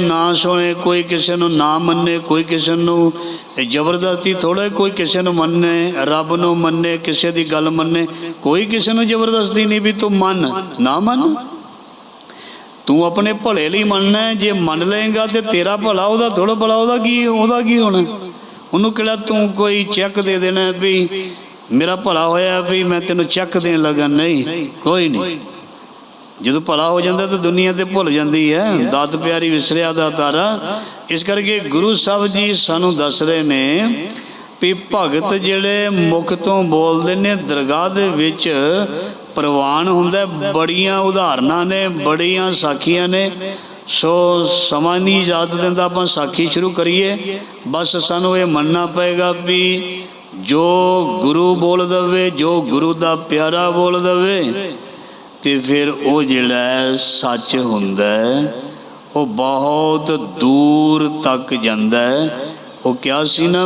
ਨਾ ਸੁਣੇ, ਕੋਈ ਕਿਸੇ ਨੂੰ ਨਾ ਮੰਨੇ, ਕੋਈ ਕਿਸੇ ਨੂੰ ਜ਼ਬਰਦਸਤੀ ਥੋੜਾ ਕੋਈ ਕਿਸੇ ਨੂੰ ਮੰਨੇ, ਰੱਬ ਨੂੰ ਮੰਨੇ, ਕਿਸੇ ਦੀ ਗੱਲ ਮੰਨੇ, ਕੋਈ ਕਿਸੇ ਨੂੰ ਜ਼ਬਰਦਸਤੀ ਨਹੀਂ ਵੀ ਤੂੰ ਮੰਨ, ਨਾ ਮੰਨ। ਤੂੰ ਆਪਣੇ ਭਲੇ ਲਈ ਮੰਨਣਾ ਜੇ ਮੰਨ ਲਏਗਾ ਤੇ ਤੇਰਾ ਭਲਾ ਉਹਦਾ ਥੋੜਾ ਭਲਾ ਉਹਦਾ ਕੀ ਉਹਦਾ ਕੀ ਹੋਣਾ? ਉਹਨੂੰ ਕਿਹੜਾ ਤੂੰ ਕੋਈ ਚੈੱਕ ਦੇ ਦੇਣਾ ਵੀ ਮੇਰਾ ਭਲਾ ਹੋਇਆ ਵੀ ਮੈਂ ਤੈਨੂੰ ਚੈੱਕ ਦੇਣ ਲੱਗਾ? ਨਹੀਂ, ਕੋਈ ਨਹੀਂ। ਜਦੋਂ ਭਲਾ ਹੋ ਜਾਂਦਾ ਤਾਂ ਦੁਨੀਆ ਤੇ ਭੁੱਲ ਜਾਂਦੀ ਹੈ। ਦਾਤ ਪਿਆਰੀ ਵਿਸਰਿਆ ਦਾ ਤਾਰਾ। ਇਸ ਕਰਕੇ ਗੁਰੂ ਸਾਹਿਬ ਜੀ ਸਾਨੂੰ ਦੱਸ ਰਹੇ ਨੇ ਵੀ ਭਗਤ ਜਿਹੜੇ ਮੁਖ ਤੋਂ ਬੋਲਦੇ ਨੇ, ਦਰਗਾਹ ਦੇ ਵਿੱਚ ਪ੍ਰਵਾਨ ਹੁੰਦਾ ਬੜੀਆਂ ਉਦਾਹਰਨਾਂ ਨੇ, ਬੜੀਆਂ ਸਾਖੀਆਂ ਨੇ। ਸੋ ਸਮਾਂ ਨਹੀਂ ਇਜਾਜ਼ਤ ਦਿੰਦਾ, ਆਪਾਂ ਸਾਖੀ ਸ਼ੁਰੂ ਕਰੀਏ। ਬਸ ਸਾਨੂੰ ਇਹ ਮੰਨਣਾ ਪਏਗਾ ਵੀ ਜੋ ਗੁਰੂ ਬੋਲ ਦਵੇ, ਜੋ ਗੁਰੂ ਦਾ ਪਿਆਰਾ ਬੋਲ ਦਵੇ ਤੇ ਫਿਰ ਉਹ ਜਿਹੜਾ ਸੱਚ ਹੁੰਦਾ ਉਹ ਬਹੁਤ ਦੂਰ ਤੱਕ ਜਾਂਦਾ ਉਹ ਕਿਹਾ ਸੀ ਨਾ